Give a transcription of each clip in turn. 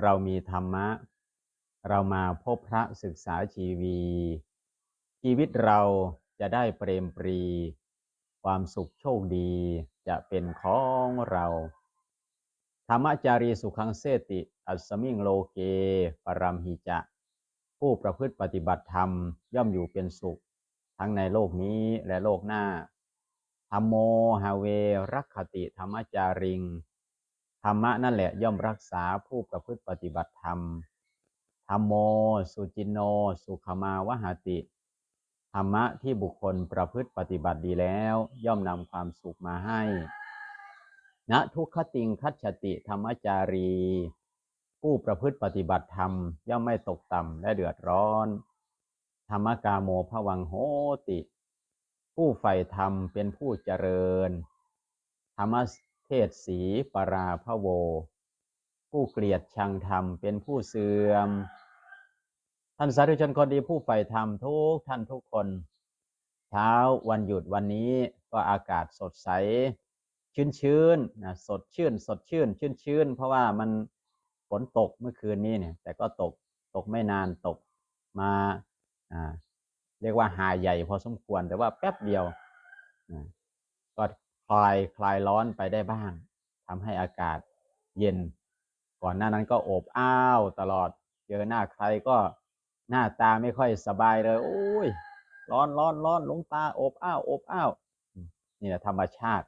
เรามีธรรมะ เรามาพบพระศึกษาชีวี ชีวิตเราจะได้เปรมปรี ความสุขโชคดีจะเป็นของเรา ธรรมจารีสุขังเสติ อัสมิงโลเก ปรัมหิจะ ผู้ประพฤติปฏิบัติธรรมย่อมอยู่เป็นสุข ทั้งในโลกนี้และโลกหน้าธรรมโมหาเวรักขติธรรมจาริง ธรรมะนั่นแหละย่อมรักษาผู้ประพฤติปฏิบัติธรรม ธรรมโม สุจินโน สุขมาวหาติ ธรรมะที่บุคคลประพฤติปฏิบัติดีแล้ว ย่อมนำความสุขมาให้ณทุกขติงคัจฉติธรรมจารี ผู้ประพฤติปฏิบัติธรรม ย่อมไม่ตกต่ำและเดือดร้อน ธรรมกาโมภวังโหติ ผู้ใฝ่ธรรมเป็นผู้เจริญ ธรรม เทศสีปราพโว ผู้เกลียดชังธรรมเป็นผู้เสื่อม ท่านสาธุชนคนดีผู้ใฝ่ธรรมทุกท่านทุกคน เช้าวันหยุดวันนี้ก็อากาศสดใส ชื้นชื้นนะสดชื่น สดชื่น ชื้นชื้น เพราะว่ามันฝนตกเมื่อคืนนี้เนี่ย แต่ก็ตกตกไม่นานตกมาอ่าเรียกว่าหาใหญ่พอสมควรแต่ว่าแป๊บเดียวก็ คลายคลายร้อนไปได้บ้างทำให้อากาศเย็น ก่อนหน้านั้นก็อบอ้าวตลอด เจอหน้าใครก็หน้าตาไม่ค่อยสบายเลย โอ้ย ร้อนร้อนร้อนลงตาอบอ้าวอบอ้าวนี่แหละธรรมชาติ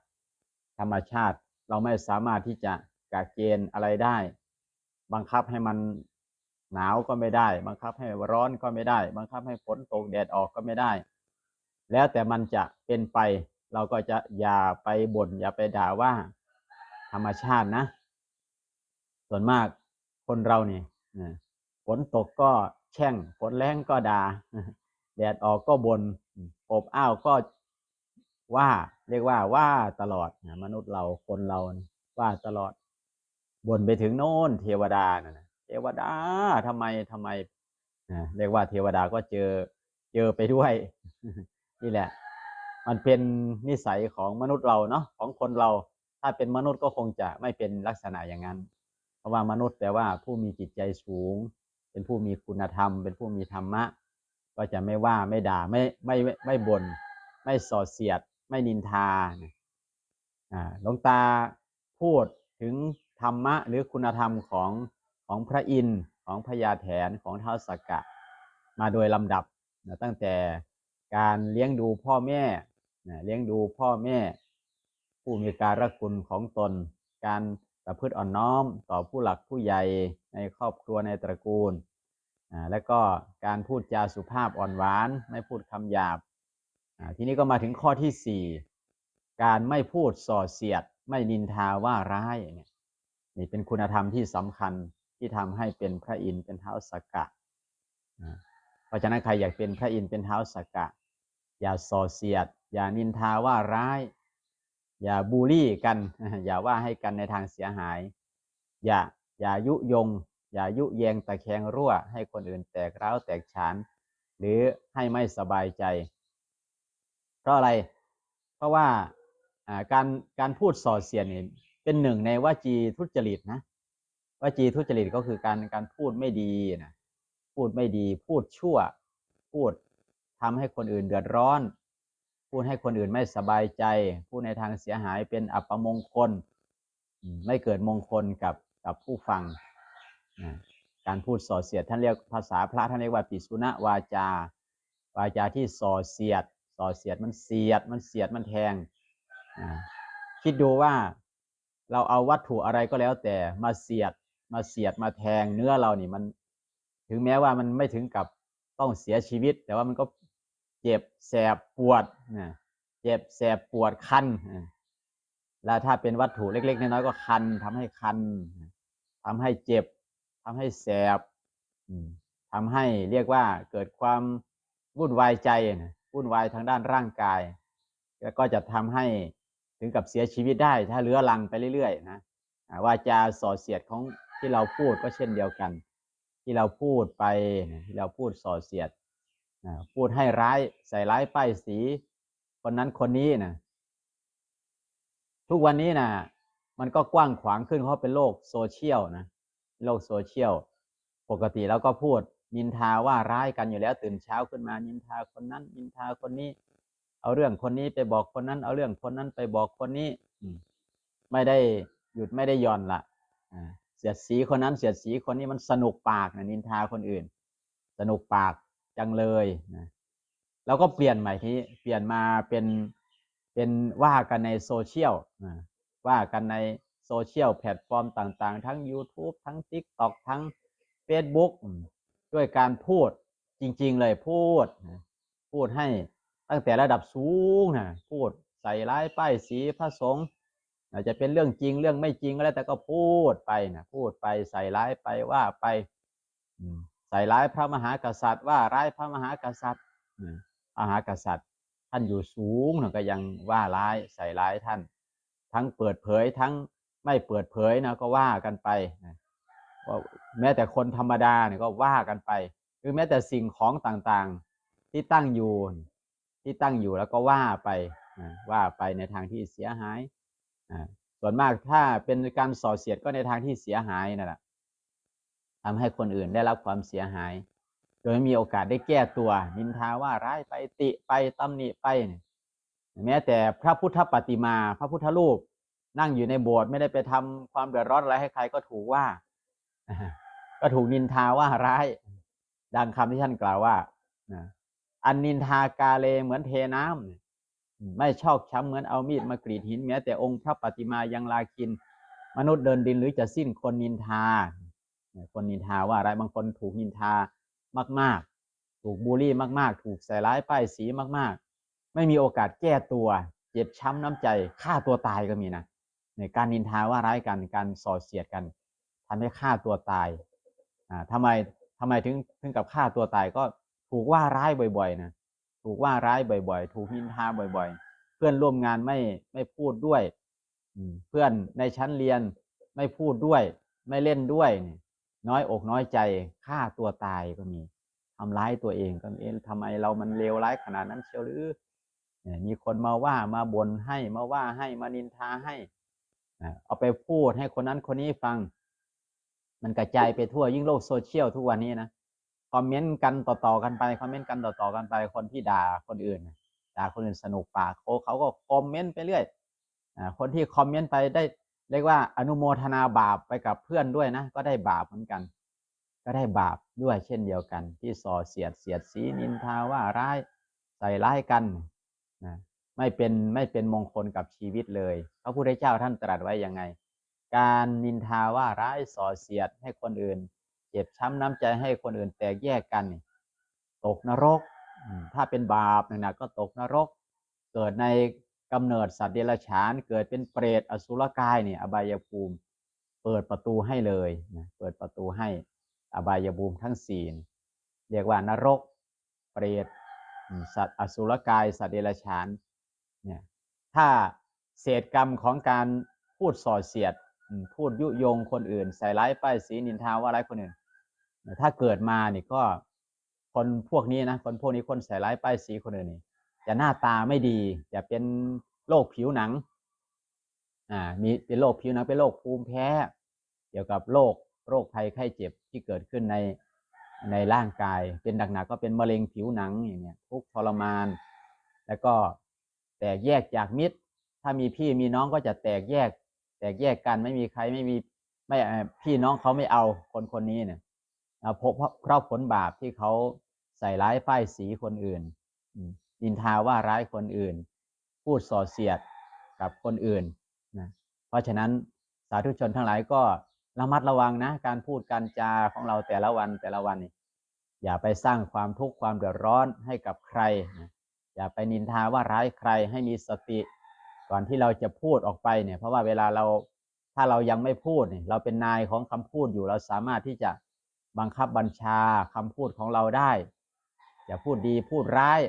ธรรมชาติเราไม่สามารถที่จะกะเกณฑ์อะไรได้ บังคับให้มันหนาวก็ไม่ได้ บังคับให้ร้อนก็ไม่ได้ บังคับให้ฝนตกแดดออกก็ไม่ได้ แล้วแต่มันจะเป็นไป เราก็จะอย่าไปบ่นอย่าไปด่าว่าธรรมชาตินะ ส่วนมากคนเราเนี่ยฝนตกก็แช่งฝนแรงก็ด่าแดดออกก็บน่นอบอ้าวก็ว่าเรียกว่าว่าตลอดมนุษย์เราคนเราว่าตลอดบ่นไปถึงโน่นเทวดานะเทวดาทำไมทำไมเรียกว่าเทวดาก็เจอเจอไปด้วยนี่แหละ มันเป็นนิสัยของมนุษย์เราเนาะของคนเรา ถ้าเป็นมนุษย์ก็คงจะไม่เป็นลักษณะอย่างนั้น เพราะว่ามนุษย์แปลว่าผู้มีจิตใจสูง เป็นผู้มีคุณธรรม เป็นผู้มีธรรมะ ก็จะไม่ว่าไม่ด่าไม่ไม่ไม่ไม่บน่นไม่ส่อเสียด ไม่นินทาอ่าหลวงตาพูดถึงธรรมะหรือคุณธรรมของของพระอินทร์ของพญาแถนของท้าวสักกะ มาโดยลำดับนะตั้งแต่การเลี้ยงดูพ่อแม่ เลี้ยงดูพ่อแม่ ผู้มีการรักคุณของตน การประพฤติอ่อนน้อมต่อผู้หลักผู้ใหญ่ในครอบครัวในตระกูล แล้วก็การพูดจาสุภาพอ่อนหวานไม่พูดคำหยาบ ทีนี้ก็มาถึงข้อที่สี่การไม่พูดส่อเสียด ไม่นินทาว่าร้ายเนี่ยนี่เป็นคุณธรรมที่สำคัญที่ทำให้เป็นพระอินทร์เป็นเท้าสักกะ เพราะฉะนั้นใครอยากเป็นพระอินทร์เป็นเท้าสักกะ อย่าส่อเสียด อย่านินทาว่าร้าย อย่าบูลลี่กัน อย่าว่าให้กันในทางเสียหาย อย่าอย่ายุยง อย่ายุแยงตะแคงรั่ว ให้คนอื่นแตกร้าวแตกฉาน หรือให้ไม่สบายใจ เพราะอะไร เพราะว่าการการพูดส่อเสียดเนี่เป็นหนึ่งในวจีทุจริตนะวจีทุจริตก็คือการการพูดไม่ดีนะพูดไม่ดี พูดชั่ว พูดทำให้คนอื่นเดือดร้อน พูดให้คนอื่นไม่สบายใจ พูดในทางเสียหายเป็นอัปมงคล ไม่เกิดมงคลกับกับผู้ฟังนะการพูดส่อเสียดท่านเรียกภาษาพระท่านเรียกว่าปิสุณวาจา วาจาที่ส่อเสียดส่อเสียดมันเสียดมันเสียดมันแทง คิดดูว่าเราเอาวัตถุอะไรก็แล้วแต่มาเสียดมาเสียดมาแทงเนื้อเรานี่มัน ถึงแม้ว่ามันไม่ถึงกับต้องเสียชีวิต แต่ว่ามันก็ เจ็บแสบปวดนะเจ็บแสบปวดคันแล้วถ้าเป็นวัตถุเล็ก ๆ น้อยๆก็คันทำให้คันทำให้เจ็บทำให้แสบอืมทำให้เรียกว่าเกิดความวุ่นวายใจวุ่นวายทางด้านร่างกาย แล้วก็จะทำให้ถึงกับเสียชีวิตได้ ถ้าเลื้อรังไปเรื่อยๆนะอ่าวาจาส่อเสียดของที่เราพูดก็เช่นเดียวกัน ที่เราพูดไปที่เราพูดส่อเสียด พูดให้ร้ายใส่ร้ายป้ายสี คนนั้นคนนี้นะทุกวันนี้นะมันก็กว้างขวางขึ้นเพราะเป็นโลกโซเชียลนะโลกโซเชียลปกติแล้วก็พูดนินทาว่าร้ายกันอยู่แล้วตื่นเช้าขึ้นมา นินทาคนนั้น นินทาคนนี้ เอาเรื่องคนนี้ไปบอกคนนั้น เอาเรื่องคนนั้นไปบอกคนนี้ไม่ได้หยุดไม่ได้ย่อนละเสียดสีคนนั้นเสียดสีคนนี้มันสนุกปากนะนินทาคนอื่น สนุกปาก จังเลยนะแล้วก็เปลี่ยนใหม่ทีเปลี่ยนมาเป็นเป็นว่ากันในโซเชียลอ่าว่ากันในโซเชียลแพลตฟอร์มต่างๆ ทั้ง YouTube ทั้ง TikTok ทั้ง Facebook ด้วยการพูดจริง ๆ เลยพูดนะพูดให้ตั้งแต่ระดับสูงนะพูดใส่ร้ายป้ายสีพระสงฆ์อาจจะเป็นเรื่องจริงเรื่องไม่จริงก็แล้วแต่ก็พูดไปนะพูดไปใส่ร้ายไปว่าไป ส่ร้ายพระมหากษัตริย์ ว่าร้ายพระมหากษัตริย์มพระมหากษัตริย์ ท่านอยู่สูงนะก็ยังว่าร้ายใส่ร้ายท่าน ทั้งเปิดเผยทั้งไม่เปิดเผยนะก็ว่ากันไปนะว่าแม้แต่คนธรรมดาเนี่ยก็ว่ากันไป หรือแม้แต่สิ่งของต่างๆที่ตั้งอยู่ที่ตั้งอยู่แล้วก็ว่าไปนะว่าไปในทางที่เสียหายส่วนมากถ้าเป็นการส่อเสียดก็ในทางที่เสียหายนั่นแหละ ทำให้คนอื่นได้รับความเสียหาย โดยมีโอกาสได้แก้ตัว นินทาว่าร้ายไปติไปตำหนิไปเนี่ยแม้แต่พระพุทธปฏิมา พระพุทธรูป นั่งอยู่ในโบสถ์ไม่ได้ไปทำความเดือดร้อนอะไรให้ใครก็ถูกว่า ก็ถูกนินทาว่าร้าย ดังคำที่ท่านกล่าวว่าอันนินทากาเลเหมือนเทน้ำเนี่ยไม่ชอกช้ำเหมือนเอามีดมากรีดหินแม้แต่องค์พระปฏิมายังลากิน มนุษย์เดินดินหรือจะสิ้นคนนินทา คนนินทาว่าอะไรบางคนถูกนินทามาก ๆ ถูกบูลลี่มาก ๆ ถูกใส่ร้ายป้ายสีมาก ๆ ไม่มีโอกาสแก้ตัว เจ็บช้ำน้ำใจฆ่าตัวตายก็มีนะในการนินทาว่าร้ายกันการส่อเสียดกันทำให้ฆ่าตัวตายอ่าทำไมทำไมถึงถึงกับฆ่าตัวตายก็ถูกว่าร้ายบ่อย ๆ นะถูกว่าร้ายบ่อย ๆ ถูกนินทาบ่อย ๆ เพื่อนร่วมงานไม่ไม่พูดด้วยอืเพื่อนในชั้นเรียนไม่พูดด้วย ไม่เล่นด้วยเนี่ย น้อยอกน้อยใจฆ่าตัวตายก็มีทำร้ายตัวเองก็มีทำไมเรามันเลวร้ายขนาดนั้นเชียวหรือมีคนมาว่ามาบ่นให้มาว่าให้มานินทาให้เอาไปพูดให้คนนั้นคนนี้ฟัง มันกระจายไปทั่วยิ่งโลกโซเชียลทุกวันนี้นะคอมเมนต์กันต่อๆกันไปคอมเมนต์กันต่อๆกันไปคนที่ด่าคนอื่นด่าคนอื่นสนุกปากเขาเขาก็คอมเมนต์ไปเรื่อยคนที่คอมเมนต์ไปได้ เรียกว่าอนุโมทนาบาปไปกับเพื่อนด้วยนะ ก็ได้บาปเหมือนกัน ก็ได้บาปด้วยเช่นเดียวกัน ที่ส่อเสียดเสียดสีนินทาว่าร้ายใส่ร้ายกันนะไม่เป็นไม่เป็นมงคลกับชีวิตเลย พระพุทธเจ้าท่านตรัสไว้ยังไง การนินทาว่าร้ายส่อเสียดให้คนอื่น เจ็บช้ำน้ำใจให้คนอื่นแตกแยกกัน ตกนรก ถ้าเป็นบาปหนะก็ตกนรก เกิดใน กำเนิดสัตว์เดรัจฉาน เกิดเป็นเปรตอสุรกายเนี่ยอบายภูมิ เปิดประตูให้เลยนะเปิดประตูให้อบายภูมิทั้งสี่เรียกว่านรก เปรตสัตว์อสุรกาย สัตว์เดรัจฉานเนี่ยถ้าเศษกรรมของการพูดส่อเสียด พูดยุยงคนอื่น ใส่ร้ายป้ายสีนินทาว่าร้ายคนอื่น ถ้าเกิดมานี่ก็คนพวกนี้นะคนพวกนี้คนใส่ร้ายป้ายสีคนอื่นนี่ จะหน้าตาไม่ดี จะเป็นโรคผิวหนัง อ่า มีเป็นโรคผิวหนังเป็นโรคภูมิแพ้ เกี่ยวกับโรคโรคภัยไข้เจ็บที่เกิดขึ้นในในร่างกาย เป็นหนักก็เป็นมะเร็งผิวหนังอย่างเนี้ยทุกทรมาน แล้วก็แตกแยกจากมิตร ถ้ามีพี่มีน้องก็จะแตกแยก แตกแยกกันไม่มีใครไม่มีไม่พี่น้องเขาไม่เอาคนคนนี้เนี่ยเพราะเพราะเพราะผลบาปที่เขาใส่ร้ายป้ายสีคนอื่น อืม นินทาว่าร้ายคนอื่น พูดส่อเสียดกับคนอื่นนะเพราะฉะนั้นสาธุชนทั้งหลายก็ระมัดระวังนะ การพูดการจาของเราแต่ละวันแต่ละวันนี่อย่าไปสร้างความทุกข์ความเดือดร้อนให้กับใครนะอย่าไปนินทาว่าร้ายใครให้มีสติ ก่อนที่เราจะพูดออกไปเนี่ย เพราะว่าเวลาเราถ้าเรายังไม่พูดนี่เราเป็นนายของคำพูดอยู่เราสามารถที่จะบังคับบัญชาคำพูดของเราได้จะพูดดีพูดร้าย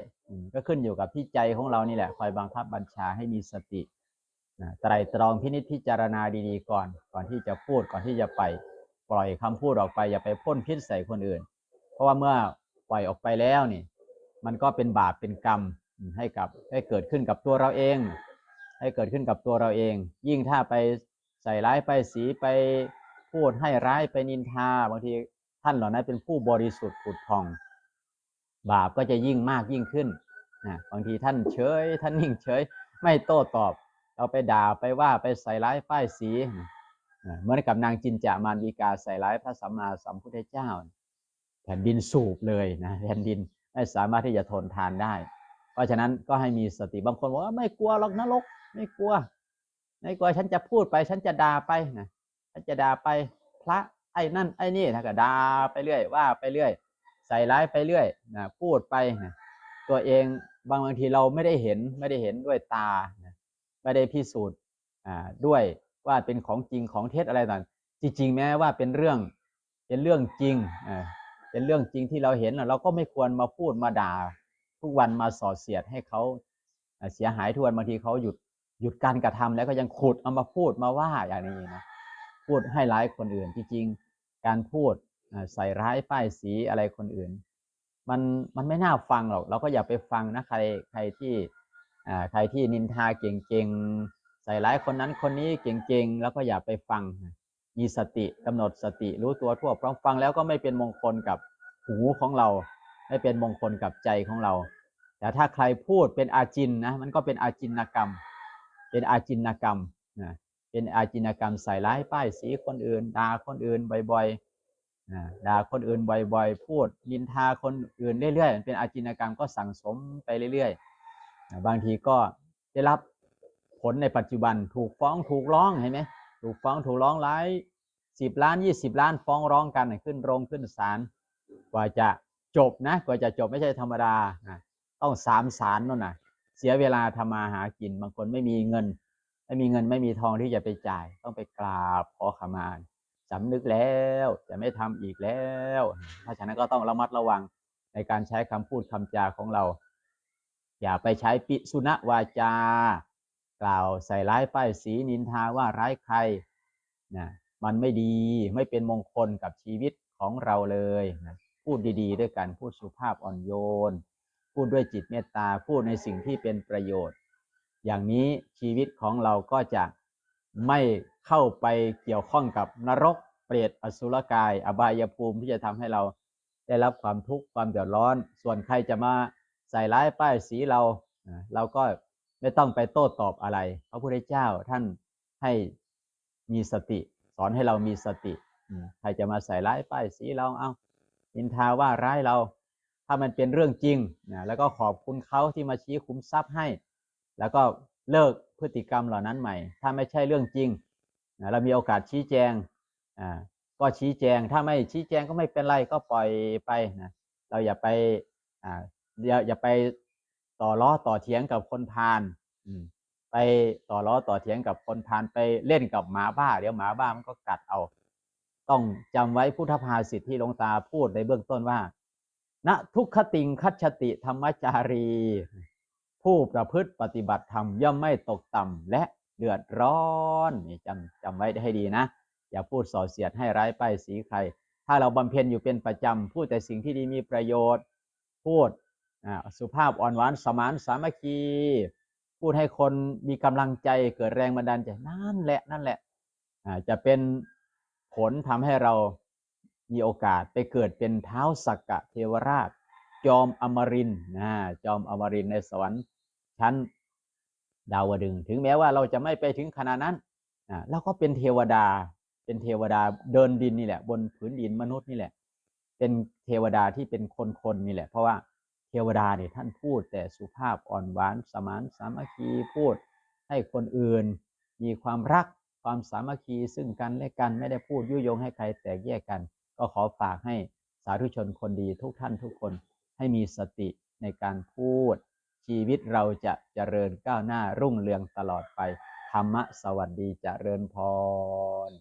ก็ขึ้นอยู่กับที่ใจของเรานี่แหละ คอยบังคับบัญชาให้มีสตินะไตรตรองพินิจพิจารณาดีๆก่อน ก่อนที่จะพูดก่อนที่จะไป ปล่อยคำพูดออกไป อย่าไปพ่นพิษใส่คนอื่น เพราะว่าเมื่อปล่อยออกไปแล้วนี่ มันก็เป็นบาปเป็นกรรมให้กับให้เกิดขึ้นกับตัวเราเอง ให้เกิดขึ้นกับตัวเราเอง ยิ่งถ้าไปใส่ร้ายไปสีไปพูดให้ร้ายไปนินทาบางทีท่านเหล่านั้นเป็นผู้บริสุทธิ์ผุดพอง บาปก็จะยิ่งมากยิ่งขึ้นนะบางทีท่านเฉย ท่านนิ่งเฉย ไม่โต้ตอบ เราไปด่าไปว่าไปใส่ร้ายป้ายสีเหมือนกับนางจินจามานวิกาใส่ร้ายพระสัมมาสัมพุทธเจ้า แผ่นดินสูบเลยนะแผ่นดินไม่สามารถที่จะทนทานได้ เพราะฉะนั้นก็ให้มีสติบางคนบอกว่าไม่กลัวหรอกนรก ไม่กลัว ไม่กลัวฉันจะพูดไปฉันจะด่าไปนะฉันจะด่าไปพระไอ้นั่นไอ้นี่นะก็ด่าไปเรื่อยว่าไปเรื่อย ใส่ร้ายไปเรื่อยนะพูดไปนะตัวเองบางบางทีเราไม่ได้เห็นไม่ได้เห็นด้วยตานะไม่ได้พิสูจน์ด้วยว่าเป็นของจริงของเท็จอะไรต่างจริงๆแม้ว่าเป็นเรื่องเป็นเรื่องจริงเป็นเรื่องจริงที่เราเห็นเราก็ไม่ควรมาพูดมาด่า ทุกวันมาส่อเสียดให้เขาเสียหายทุกวันบางทีเขาหยุดหยุดการกระทำแล้วก็ยังขุดเอามาพูดมาว่าอย่างนี้นะพูดให้ร้ายคนอื่นจริงๆการพูด ใส่ร้ายป้ายสีอะไรคนอื่น มันมันไม่น่าฟังหรอก เราก็อย่าไปฟังนะใครใครที่ใครที่นินทาเก่งๆใส่ร้ายคนนั้นคนนี้เก่งๆแล้วก็อย่าไปฟัง มีสติกำหนดสติรู้ตัวทั่วพร้อมฟังแล้วก็ไม่เป็นมงคลกับหูของเรา ไม่เป็นมงคลกับใจของเรา แต่ถ้าใครพูดเป็นอาจินนะมันก็เป็นอาจินกรรม เป็นอาจินกรรมนะเป็นอาจินกรรมใส่ร้ายป้ายสีคนอื่นด่าคนอื่นบ่อยๆ ด่าคนอื่นบ่อยๆ พูดนินทาคนอื่นเรื่อยๆ เป็นอาจินกรรมก็สั่งสมไปเรื่อยๆ บางทีก็ได้รับผลในปัจจุบันถูกฟ้องถูกร้องเห็นไหมถูกฟ้องถูกร้องหลายสิบล้านยี่สิบล้านฟ้องร้องกันขึ้นโรงขึ้นศาลกว่าจะจบนะกว่าจะจบไม่ใช่ธรรมดาต้องสามศาลนั่นนะเสียเวลาทำมาหากินบางคนไม่มีเงิน ไม่มีเงินไม่มีทองที่จะไปจ่าย ต้องไปกราบขอขมา สำนึกแล้วจะไม่ทำอีกแล้ว เพราะฉะนั้นก็ต้องระมัดระวังในการใช้คำพูดคำจาของเรา อย่าไปใช้ปิสุณวาจา กล่าวใส่ร้ายป้ายสีนินทาว่าร้ายใครนะมันไม่ดีไม่เป็นมงคลกับชีวิตของเราเลยนะพูดดีๆ ด้วยกันพูดสุภาพอ่อนโยน พูดด้วยจิตเมตตาพูดในสิ่งที่เป็นประโยชน์ อย่างนี้ชีวิตของเราก็จะ ไม่เข้าไปเกี่ยวข้องกับนรก เปรตอสุรกาย อบายภูมิที่จะทำให้เราได้รับความทุกข์ความเดือดร้อน ส่วนใครจะมาใส่ร้ายป้ายสีเรา เราก็ไม่ต้องไปโต้ตอบอะไร พระพุทธเจ้าท่านให้มีสติ สอนให้เรามีสติ ใครจะมาใส่ร้ายป้ายสีเราเอานินทาว่าร้ายเรา ถ้ามันเป็นเรื่องจริงนะแล้วก็ขอบคุณเขาที่มาชี้คุ้มทรัพย์ให้ แล้วก็เลิก พฤติกรรมเหล่านั้นใหม่ ถ้าไม่ใช่เรื่องจริง เรามีโอกาสชี้แจงก็ชี้แจง ถ้าไม่ชี้แจงก็ไม่เป็นไรก็ปล่อยไปนะเราอย่าไปอย่าอย่าไปต่อล้อต่อเถียงกับคนพาลไปต่อล้อต่อเถียงกับคนพาลไปเล่นกับหมาบ้า เดี๋ยวหมาบ้ามันก็กัดเอา ต้องจำไว้พุทธภาษิตที่หลวงตาพูดในเบื้องต้นว่าณทุกขติงคัจฉติธรรมจารี ผู้ประพฤติปฏิบัติธรรมย่อมไม่ตกต่ำและเดือดร้อนนี่จำจำไว้ให้ดีนะ อย่าพูดส่อเสียดให้ร้ายป้ายสีใคร ถ้าเราบำเพ็ญอยู่เป็นประจำพูดแต่สิ่งที่ดีมีประโยชน์ พูดอสุภาพอ่อนหวานสมานสามัคคี พูดให้คนมีกำลังใจเกิดแรงบันดาลใจนั่นแหละนั่นแหละจะเป็นผลทำให้เรามีโอกาสไปเกิดเป็นเท้าสักกะเทวราช จอมอมรินนะจอมอมรินในสวรรค์ ชั้นดาวดึง ถึงแม้ว่าเราจะไม่ไปถึงขนาดนั้นอ่าเราก็เป็นเทวดา เป็นเทวดาเดินดินนี่แหละ บนผืนดินมนุษย์นี่แหละ เป็นเทวดาที่เป็นคนคนๆนี่แหละ เพราะว่าเทวดาเนี่ยท่านพูดแต่สุภาพอ่อนหวานสมานสามัคคีพูด ให้คนอื่น มีความรักความสามัคคีซึ่งกันและกันไม่ได้พูดยุยงให้ใครแตกแยกกัน ก็ขอฝากให้สาธุชนคนดีทุกท่านทุกคนให้มีสติในการพูด ชีวิตเราจะเจริญก้าวหน้ารุ่งเรืองตลอดไป ธรรมะสวัสดีเจริญพร